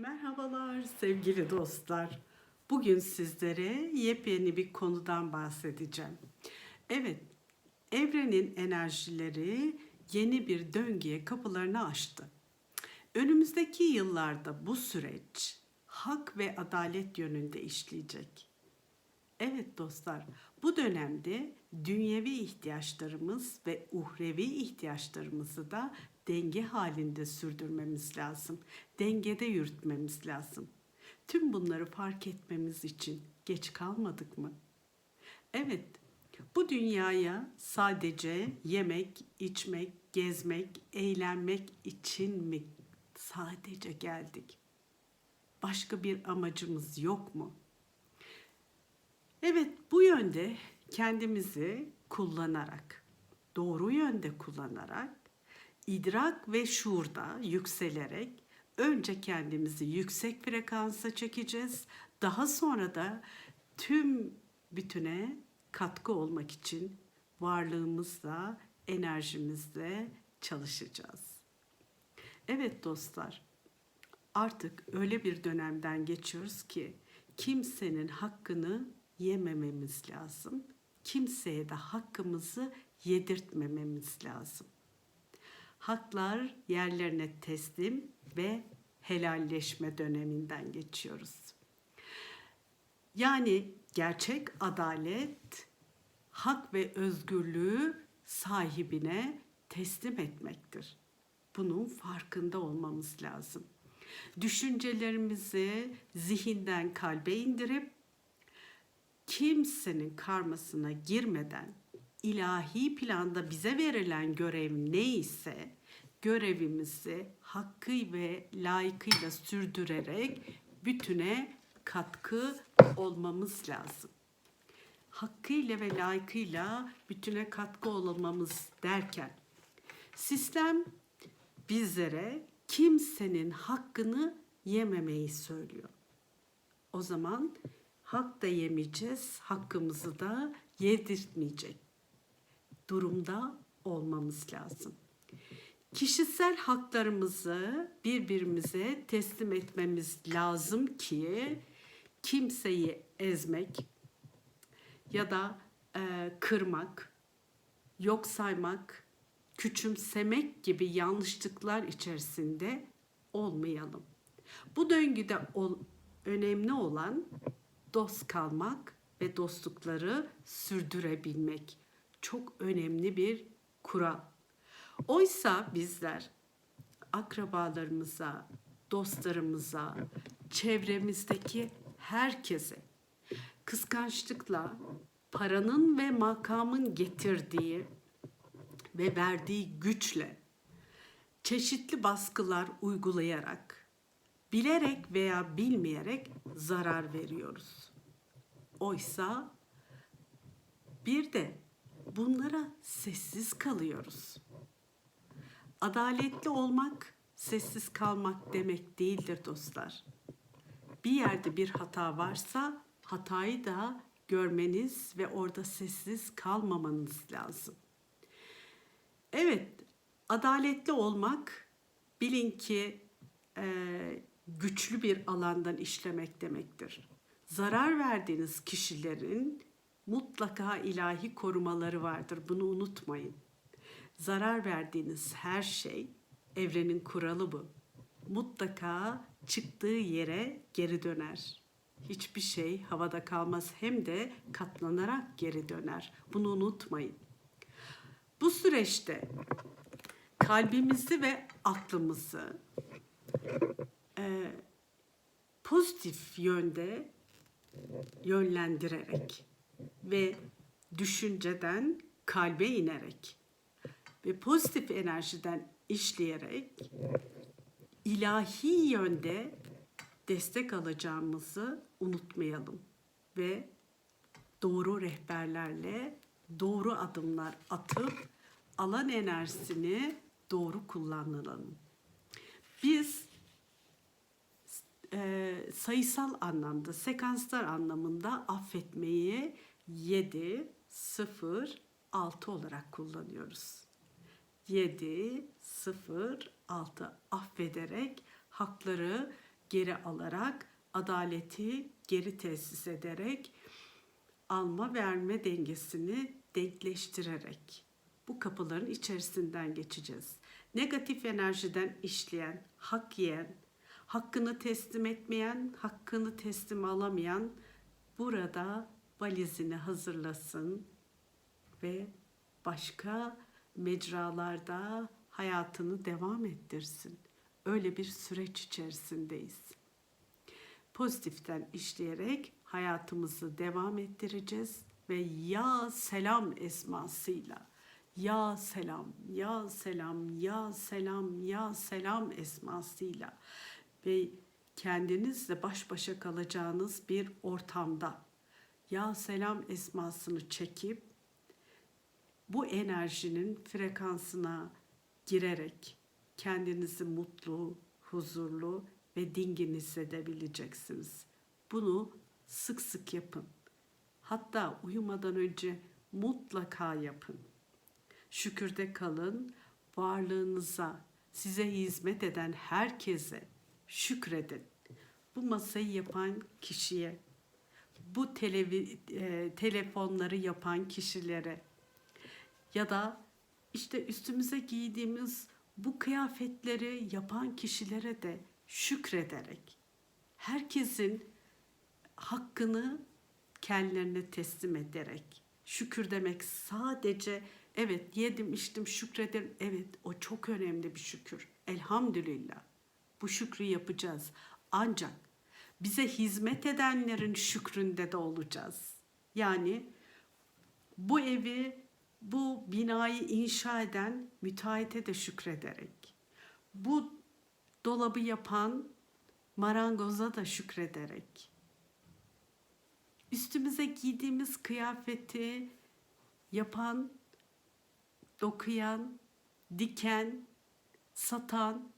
Merhabalar sevgili dostlar. Bugün sizlere yepyeni bir konudan bahsedeceğim. Evet, evrenin enerjileri yeni bir döngüye kapılarını açtı. Önümüzdeki yıllarda bu süreç hak ve adalet yönünde işleyecek. Evet dostlar, bu dönemde dünyevi ihtiyaçlarımız ve uhrevi ihtiyaçlarımızı da denge halinde sürdürmemiz lazım. Dengede yürütmemiz lazım. Tüm bunları fark etmemiz için geç kalmadık mı? Evet, bu dünyaya sadece yemek, içmek, gezmek, eğlenmek için mi sadece geldik? Başka bir amacımız yok mu? Evet, bu yönde kendimizi kullanarak, doğru yönde kullanarak, idrak ve şuurda yükselerek önce kendimizi yüksek frekansa çekeceğiz. Daha sonra da tüm bütüne katkı olmak için varlığımızla, enerjimizle çalışacağız. Evet dostlar, artık öyle bir dönemden geçiyoruz ki kimsenin hakkını yemememiz lazım. Kimseye de hakkımızı yedirtmememiz lazım. Haklar yerlerine teslim ve helalleşme döneminden geçiyoruz. Yani gerçek adalet hak ve özgürlüğü sahibine teslim etmektir. Bunun farkında olmamız lazım. Düşüncelerimizi zihinden kalbe indirip kimsenin karmasına girmeden ilahi planda bize verilen görev neyse görevimizi hakkı ve layıkıyla sürdürerek bütüne katkı olmamız lazım. Hakkıyla ve layıkıyla bütüne katkı olmamız derken sistem bizlere kimsenin hakkını yememeyi söylüyor. O zaman hak da yemeyeceğiz, hakkımızı da yedirtmeyecek durumda olmamız lazım. Kişisel haklarımızı birbirimize teslim etmemiz lazım ki kimseyi ezmek ya da e, kırmak, yok saymak, küçümsemek gibi yanlışlıklar içerisinde olmayalım. Bu döngüde ol, önemli olan dost kalmak ve dostlukları sürdürebilmek çok önemli bir kural. Oysa bizler akrabalarımıza, dostlarımıza, çevremizdeki herkese kıskançlıkla paranın ve makamın getirdiği ve verdiği güçle çeşitli baskılar uygulayarak bilerek veya bilmeyerek zarar veriyoruz. Oysa bir de bunlara sessiz kalıyoruz. Adaletli olmak sessiz kalmak demek değildir dostlar. Bir yerde bir hata varsa hatayı da görmeniz ve orada sessiz kalmamanız lazım. Evet, adaletli olmak bilin ki e, güçlü bir alandan işlemek demektir. Zarar verdiğiniz kişilerin mutlaka ilahi korumaları vardır. Bunu unutmayın. Zarar verdiğiniz her şey evrenin kuralı bu. Mutlaka çıktığı yere geri döner. Hiçbir şey havada kalmaz hem de katlanarak geri döner. Bunu unutmayın. Bu süreçte kalbimizi ve aklımızı e, pozitif yönde yönlendirerek ve düşünceden kalbe inerek ve pozitif enerjiden işleyerek ilahi yönde destek alacağımızı unutmayalım ve doğru rehberlerle doğru adımlar atıp alan enerjisini doğru kullanalım. Biz e, sayısal anlamda, sekanslar anlamında affetmeyi 7, 0, 6 olarak kullanıyoruz. 7, 0, 6 affederek hakları geri alarak adaleti geri tesis ederek alma verme dengesini denkleştirerek bu kapıların içerisinden geçeceğiz. Negatif enerjiden işleyen, hak yiyen, hakkını teslim etmeyen, hakkını teslim alamayan burada valizini hazırlasın ve başka mecralarda hayatını devam ettirsin. Öyle bir süreç içerisindeyiz. Pozitiften işleyerek hayatımızı devam ettireceğiz ve ya selam esmasıyla ya selam, ya selam, ya selam, ya selam esmasıyla ve kendinizle baş başa kalacağınız bir ortamda ya selam esmasını çekip bu enerjinin frekansına girerek kendinizi mutlu, huzurlu ve dingin hissedebileceksiniz. Bunu sık sık yapın. Hatta uyumadan önce mutlaka yapın. Şükürde kalın, varlığınıza, size hizmet eden herkese şükredin. Bu masayı yapan kişiye, bu televi, e, telefonları yapan kişilere ya da işte üstümüze giydiğimiz bu kıyafetleri yapan kişilere de şükrederek herkesin hakkını kendilerine teslim ederek şükür demek sadece evet yedim içtim şükrederim evet o çok önemli bir şükür. Elhamdülillah. Bu şükrü yapacağız. Ancak bize hizmet edenlerin şükründe de olacağız yani bu evi bu binayı inşa eden müteahhite de şükrederek, bu dolabı yapan marangoza da şükrederek, üstümüze giydiğimiz kıyafeti yapan, dokuyan, diken, satan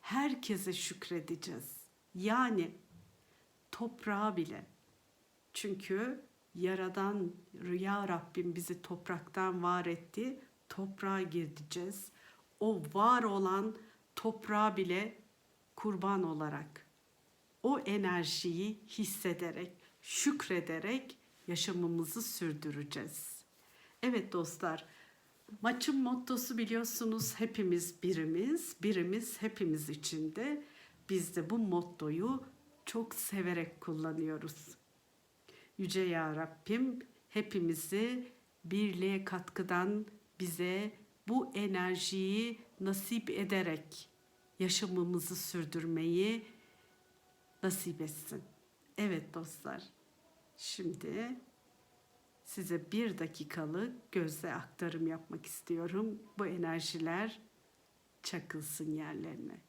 herkese şükredeceğiz. Yani toprağa bile. Çünkü Yaradan Rüya Rabbim bizi topraktan var etti. Toprağa gireceğiz. O var olan toprağa bile kurban olarak o enerjiyi hissederek, şükrederek yaşamımızı sürdüreceğiz. Evet dostlar, maçın mottosu biliyorsunuz hepimiz birimiz, birimiz hepimiz içinde. Biz de bu mottoyu çok severek kullanıyoruz. Yüce Ya Rabbim hepimizi birliğe katkıdan bize bu enerjiyi nasip ederek yaşamımızı sürdürmeyi nasip etsin. Evet dostlar, şimdi size bir dakikalık gözle aktarım yapmak istiyorum. Bu enerjiler çakılsın yerlerine.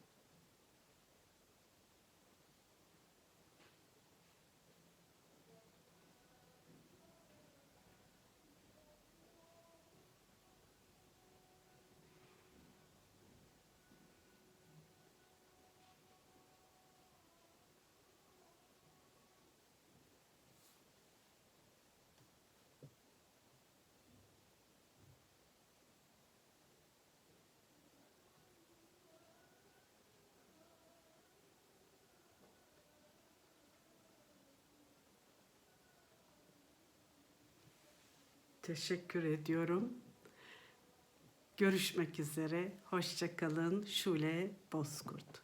Teşekkür ediyorum. Görüşmek üzere. Hoşçakalın. Şule Bozkurt.